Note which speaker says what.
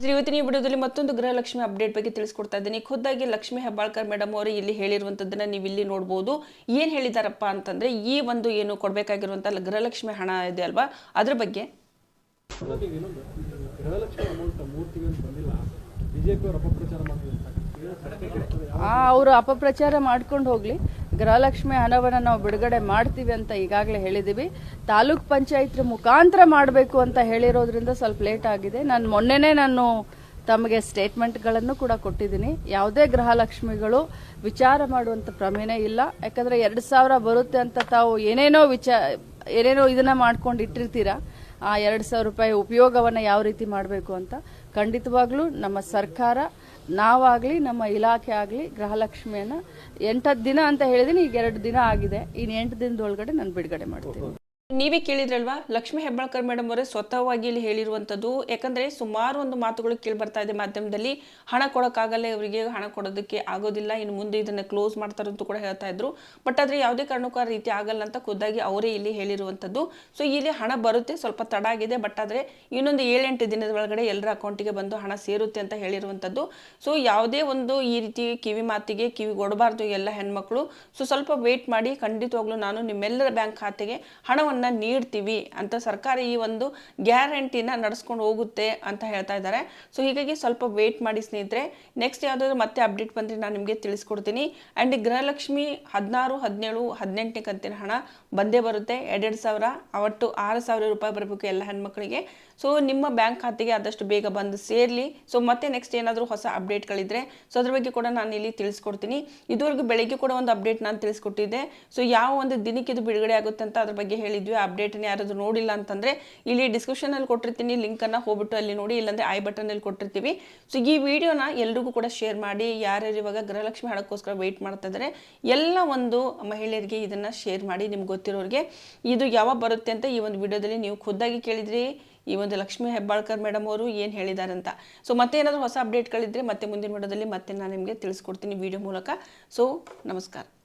Speaker 1: ಇದ್ರ ಇವತ್ತಿನ ಈ ವಿಡಿಯೋದಲ್ಲಿ ಮತ್ತೊಂದು ಗೃಹಲಕ್ಷ್ಮಿ ಅಪ್ಡೇಟ್ ಬಗ್ಗೆ ತಿಳಿಸ್ಕೊಡ್ತಾ ಇದ್ದೀನಿ. ಖುದ್ದಾಗಿ ಲಕ್ಷ್ಮಿ ಹೆಬ್ಬಾಳ್ಕರ್ ಮೇಡಮ್ ಅವರು ಇಲ್ಲಿ ಹೇಳಿರುವಂಥದ್ದನ್ನ ನೀವು ಇಲ್ಲಿ ನೋಡ್ಬೋದು. ಏನು ಹೇಳಿದಾರಪ್ಪ ಅಂತಂದ್ರೆ ಈ ಒಂದು ಏನು ಕೊಡಬೇಕಾಗಿರುವಂಥ ಗೃಹಲಕ್ಷ್ಮಿ ಹಣ ಇದೆ ಅಲ್ವಾ? ಅದ್ರ ಬಗ್ಗೆ.
Speaker 2: ಈಗ ಇನ್ನೊಂದು ಅಮೌಂಟ್ ಮೂರು ಬಂದಿಲ್ಲ. ಬಿಜೆಪಿ ಅವರು ಅಪಪ್ರಚಾರ ಮಾಡ್ತಿದ್ದಾರೆ.
Speaker 3: ಅವರು ಅಪಪ್ರಚಾರ ಮಾಡ್ಕೊಂಡು ಹೋಗ್ಲಿ. ಗೃಹಲಕ್ಷ್ಮಿ ಹಣವನ್ನು ನಾವು ಬಿಡುಗಡೆ ಮಾಡ್ತೀವಿ ಅಂತ ಈಗಾಗಲೇ ಹೇಳಿದ್ದೀವಿ ತಾಲೂಕ್ ಪಂಚಾಯತ್ ಮುಖಾಂತರ ಮಾಡಬೇಕು ಅಂತ ಹೇಳಿರೋದ್ರಿಂದ ಸ್ವಲ್ಪ ಲೇಟ್ ಆಗಿದೆ. ನಾನು ಮೊನ್ನೆನೇ ನಾನು ತಮಗೆ ಸ್ಟೇಟ್ಮೆಂಟ್ಗಳನ್ನು ಕೂಡ ಕೊಟ್ಟಿದ್ದೀನಿ. ಯಾವುದೇ ಗೃಹಲಕ್ಷ್ಮಿಗಳು ವಿಚಾರ ಮಾಡುವಂಥ ಪ್ರಮೇಯನೇ ಇಲ್ಲ. ಯಾಕಂದರೆ ಎರಡು ಸಾವಿರ ಬರುತ್ತೆ ಅಂತ ತಾವು ಏನೇನೋ ವಿಚಾರ ಏನೇನೋ ಇದನ್ನು ಮಾಡ್ಕೊಂಡು ಇಟ್ಟಿರ್ತೀರಾ ಆ ಎರಡು ಸಾವಿರ ರೂಪಾಯಿ ಉಪಯೋಗವನ್ನು ಯಾವ ರೀತಿ ಮಾಡಬೇಕು ಅಂತ ಖಂಡಿತವಾಗ್ಲೂ ನಮ್ಮ ಸರ್ಕಾರ, ನಾವಾಗಲಿ, ನಮ್ಮ ಇಲಾಖೆ ಆಗಲಿ ಗೃಹಲಕ್ಷ್ಮಿಯನ್ನು ಎಂಟತ್ತು ದಿನ ಅಂತ ಹೇಳಿದ್ದೀನಿ ಈಗ ಎರಡು ದಿನ ಆಗಿದೆ. ಇನ್ನು ಎಂಟು ದಿನದೊಳಗಡೆ ನಾನು ಬಿಡುಗಡೆ ಮಾಡ್ತೀನಿ.
Speaker 1: ನೀವೇ ಕೇಳಿದ್ರಲ್ವಾ? ಲಕ್ಷ್ಮೀ ಹೆಬ್ಬಾಳ್ಕರ್ ಮೇಡಮ್ ಅವರೇ ಸ್ವತಃವಾಗಿ ಇಲ್ಲಿ ಹೇಳಿರುವಂಥದ್ದು ಯಾಕಂದ್ರೆ ಸುಮಾರು ಒಂದು ಮಾತುಗಳು ಕೇಳಿ ಬರ್ತಾ ಇದೆ ಮಾಧ್ಯಮದಲ್ಲಿ. ಹಣ ಕೊಡೋಕ್ಕಾಗಲ್ಲ ಇವರಿಗೆ ಹಣ ಕೊಡೋದಕ್ಕೆ ಆಗೋದಿಲ್ಲ. ಇನ್ನು ಮುಂದೆ ಇದನ್ನ ಕ್ಲೋಸ್ ಮಾಡ್ತಾರೆ ಅಂತ ಕೂಡ ಹೇಳ್ತಾ ಇದ್ರು. ಬಟ್ ಆದ್ರೆ ಯಾವುದೇ ಕಾರಣಕ್ಕೂ ಆ ರೀತಿ ಆಗಲ್ಲ ಅಂತ ಖುದ್ದಾಗಿ ಅವರೇ ಇಲ್ಲಿ ಹೇಳಿರುವಂಥದ್ದು ಸೊ ಇಲ್ಲಿ ಹಣ ಬರುತ್ತೆ, ಸ್ವಲ್ಪ ತಡ ಆಗಿದೆ. ಬಟ್ ಆದ್ರೆ ಇನ್ನೊಂದು ಏಳೆಂಟು ದಿನದ ಒಳಗಡೆ ಎಲ್ಲರ ಅಕೌಂಟಿಗೆ ಬಂದು ಹಣ ಸೇರುತ್ತೆ ಅಂತ ಹೇಳಿರುವಂಥದ್ದು ಸೊ ಯಾವುದೇ ಒಂದು ಈ ರೀತಿ ಕಿವಿ ಮಾತಿಗೆ, ಕಿವಿ ಕೊಡಬಾರ್ದು ಎಲ್ಲ ಹೆಣ್ಮಕ್ಳು. ಸೊ ಸ್ವಲ್ಪ ವೇಟ್ ಮಾಡಿ ಖಂಡಿತವಾಗ್ಲೂ ನಾನು ನಿಮ್ಮೆಲ್ಲರ ಬ್ಯಾಂಕ್ ಖಾತೆಗೆ ಹಣವನ್ನು ನೀಡ್ತೀವಿ ಅಂತ ಸರ್ಕಾರ ಈ ಒಂದು ಗ್ಯಾರಂಟಿನ ನಡೆಸ್ಕೊಂಡು ಹೋಗುತ್ತೆ ಅಂತ ಹೇಳ್ತಾ ಇದ್ದಾರೆ. ಸೊ ಹೀಗಾಗಿ ಸ್ವಲ್ಪ ವೇಟ್ ಮಾಡಿ ಸ್ನೇಹಿತರೆ. ನೆಕ್ಸ್ಟ್ ಯಾವುದಾದ್ರು ಮತ್ತೆ ಅಪ್ಡೇಟ್ ಬಂದರೆ ನಾನು ನಿಮಗೆ ತಿಳಿಸ್ಕೊಡ್ತೀನಿ. ಆ್ಯಂಡ್ ಗೃಹಲಕ್ಷ್ಮಿ ಹದಿನಾರು, ಹದಿನೇಳು, ಹದಿನೆಂಟನೇ ಕಂತಿನ ಹಣ ಬಂದೇ ಬರುತ್ತೆ. ಎರಡೆರಡು ಸಾವಿರ, ಅವತ್ತು ಆರು ಸಾವಿರ ರೂಪಾಯಿ ಬರಬೇಕು ಎಲ್ಲ ಹೆಣ್ಮಕ್ಳಿಗೆ. ಸೊ ನಿಮ್ಮ ಬ್ಯಾಂಕ್ ಖಾತೆಗೆ ಆದಷ್ಟು ಬೇಗ ಬಂದು ಸೇರಲಿ. ಸೊ ಮತ್ತೆ ನೆಕ್ಸ್ಟ್ ಏನಾದರೂ ಹೊಸ ಅಪ್ಡೇಟ್ಗಳಿದ್ರೆ ಸೊ ಅದ್ರ ಬಗ್ಗೆ ಕೂಡ ನಾನು ಇಲ್ಲಿ ತಿಳಿಸ್ಕೊಡ್ತೀನಿ. ಇದುವರೆಗೂ ಬೆಳಗ್ಗೆ ಕೂಡ ಒಂದು ಅಪ್ಡೇಟ್ ನಾನು ತಿಳಿಸ್ಕೊಟ್ಟಿದ್ದೆ. ಸೊ ಯಾವ ಒಂದು ದಿನಕ್ಕೆ ಇದು ಬಿಡುಗಡೆ ಆಗುತ್ತೆ ಅಂತ ಅದ್ರ ಬಗ್ಗೆ ಹೇಳಿದ್ವಿ ಆ ಅಪ್ಡೇಟ್ನ ಯಾರಾದರೂ ನೋಡಿಲ್ಲ ಅಂತಂದರೆ ಇಲ್ಲಿ ಡಿಸ್ಕ್ರಿಪ್ಷನಲ್ಲಿ ಕೊಟ್ಟಿರ್ತೀನಿ ಲಿಂಕನ್ನು ಹೋಗ್ಬಿಟ್ಟು ಅಲ್ಲಿ ನೋಡಿ, ಇಲ್ಲಾಂದರೆ ಐ ಬಟನಲ್ಲಿ ಕೊಟ್ಟಿರ್ತೀವಿ. ಸೊ ಈ ವಿಡಿಯೋನ ಎಲ್ರಿಗೂ ಕೂಡ ಶೇರ್ ಮಾಡಿ, ಯಾರ್ಯಾರು ಇವಾಗ ಗೃಹಲಕ್ಷ್ಮಿ ಹಣಕ್ಕೋಸ್ಕರ ವೆಯ್ಟ್ ಮಾಡ್ತಾ ಇದ್ದಾರೆ ಎಲ್ಲ ಒಂದು ಮಹಿಳೆಯರಿಗೆ ಇದನ್ನು ಶೇರ್ ಮಾಡಿ ನಿಮ್ಗೆ ಗೊತ್ತಿರೋರಿಗೆ. ಇದು ಯಾವಾಗ ಬರುತ್ತೆ ಅಂತ ಈ ಒಂದು ವಿಡಿಯೋದಲ್ಲಿ ನೀವು ಖುದ್ದಾಗಿ ಕೇಳಿದ್ರಿ. ಈ ಒಂದು ಲಕ್ಷ್ಮೀ ಹೆಬ್ಬಾಳ್ಕರ್ ಮೇಡಮ್ ಅವರು ಏನು ಹೇಳಿದಾರಂತ ಸೊ ಮತ್ತೆ ಏನಾದರೂ ಹೊಸ ಅಪ್ಡೇಟ್ಗಳಿದ್ರೆ ಮತ್ತೆ ಮುಂದಿನ ವಿಡಿಯೋದಲ್ಲಿ ಮತ್ತೆ ನಾನು ನಿಮಗೆ ತಿಳಿಸ್ಕೊಡ್ತೀನಿ ವಿಡಿಯೋ ಮೂಲಕ. ಸೊ ನಮಸ್ಕಾರ.